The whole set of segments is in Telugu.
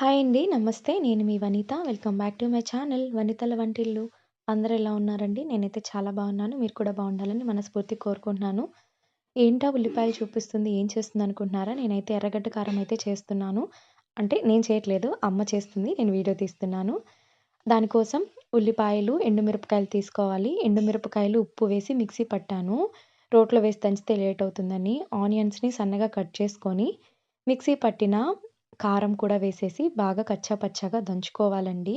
హాయ్ అండి. నమస్తే. నేను మీ Vanitha. Welcome back to my channel వనితల వంటిల్లు. అందరూ ఎలా ఉన్నారండి? నేనైతే చాలా బాగున్నాను. మీరు కూడా బాగుండాలని మనస్ఫూర్తి కోరుకుంటున్నాను. ఏంటా ఉల్లిపాయలు చూపిస్తుంది, ఏం చేస్తుంది అనుకుంటున్నారా నేనైతే ఎర్రగడ్డ కారం అయితే చేస్తున్నాను. అంటే నేను చేయట్లేదు. అమ్మ చేస్తుంది. నేను వీడియో తీస్తున్నాను. దానికోసం ఉల్లిపాయలు, ఎండుమిరపకాయలు తీసుకోవాలి. ఎండుమిరపకాయలు, ఉప్పు వేసి మిక్సీ పట్టాను. రోట్లో వేసి దంచితే లేట్ అవుతుందని. ఆనియన్స్‌ని సన్నగా కట్ చేసుకొని, మిక్సీ పట్టిన కారం కూడా వేసేసి బాగా కచ్చాపచ్చాగా దంచుకోవాలండి.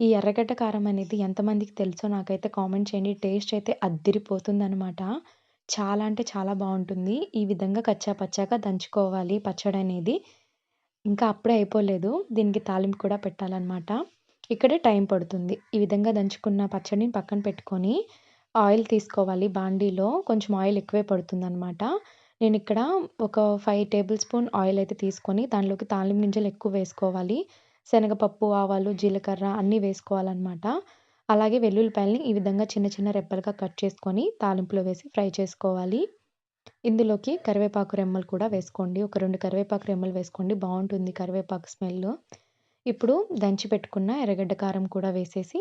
ఈ ఎర్రగడ్డ కారం అనేది ఎంతమందికి తెలుసో నాకైతే కామెంట్ చేయండి. టేస్ట్ అయితే అద్దిరిపోతుందనమాట. చాలా అంటే చాలా బాగుంటుంది ఈ విధంగా కచ్చా పచ్చాగా దంచుకోవాలి పచ్చడనేది. ఇంకా అప్పుడే అయిపోలేదు. దీనికి తాలింపు కూడా పెట్టాలన్నమాట ఇక్కడే టైం పడుతుంది. ఈ విధంగా దంచుకున్న పచ్చడిని పక్కన పెట్టుకొని, ఆయిల్ తీసుకోవాలి బాండీలో. కొంచెం ఆయిల్ ఎక్కువే పడుతుందనమాట. నేనిక్కడ ఒక ఫైవ్ టేబుల్ స్పూన్ ఆయిల్ అయితే తీసుకొని, దానిలోకి తాలింపు గింజలు ఎక్కువ వేసుకోవాలి. శనగపప్పు, ఆవాలు, జీలకర్ర అన్నీ వేసుకోవాలన్నమాట అలాగే వెల్లుల్లిపాయలని ఈ విధంగా చిన్న చిన్న రెబ్బలుగా కట్ చేసుకొని, తాలింపులో వేసి ఫ్రై చేసుకోవాలి. ఇందులోకి కరివేపాకు రెమ్మలు కూడా వేసుకోండి. ఒక రెండు కరివేపాకు రెమ్మలు వేసుకోండి. బాగుంటుంది కరివేపాకు స్మెల్ ఇప్పుడు దంచి పెట్టుకున్న ఎర్రగడ్డ కారం కూడా వేసేసి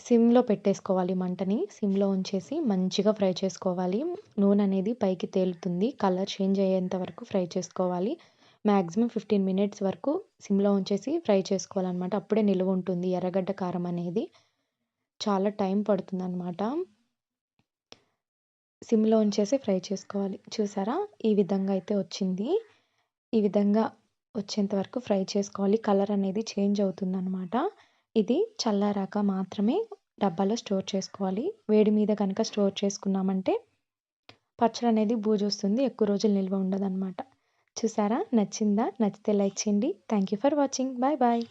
సిమ్‌లో పెట్టేసుకోవాలి మంటని. సిమ్‌లో ఉంచేసి మంచిగా ఫ్రై చేసుకోవాలి. నూనె అనేది పైకి తేలుతుంది. కలర్ చేంజ్ అయ్యేంత వరకు ఫ్రై చేసుకోవాలి. మ్యాక్సిమం ఫిఫ్టీన్ మినిట్స్ వరకు సిమ్‌లో ఉంచేసి ఫ్రై చేసుకోవాలనమాట. అప్పుడే నిలువుంటుంది ఎర్రగడ్డ కారం అనేది. చాలా టైం పడుతుంది అనమాట సిమ్‌లో ఉంచేసి ఫ్రై చేసుకోవాలి. చూసారా? ఈ విధంగా అయితే వచ్చింది. ఈ విధంగా వచ్చేంత వరకు ఫ్రై చేసుకోవాలి. కలర్ అనేది చేంజ్ అవుతుందనమాట. ఇది చల్లారాక మాత్రమే డబ్బాలో స్టోర్ చేసుకోవాలి. వేడి మీద కనుక స్టోర్ చేసుకున్నామంటే పచ్చడి అనేది బూజు వస్తుంది ఎక్కువ రోజులు నిల్వ ఉండదనమాట. చూసారా? నచ్చిందా? నచ్చితే లైక్ చేయండి. Thank you for watching. Bye bye.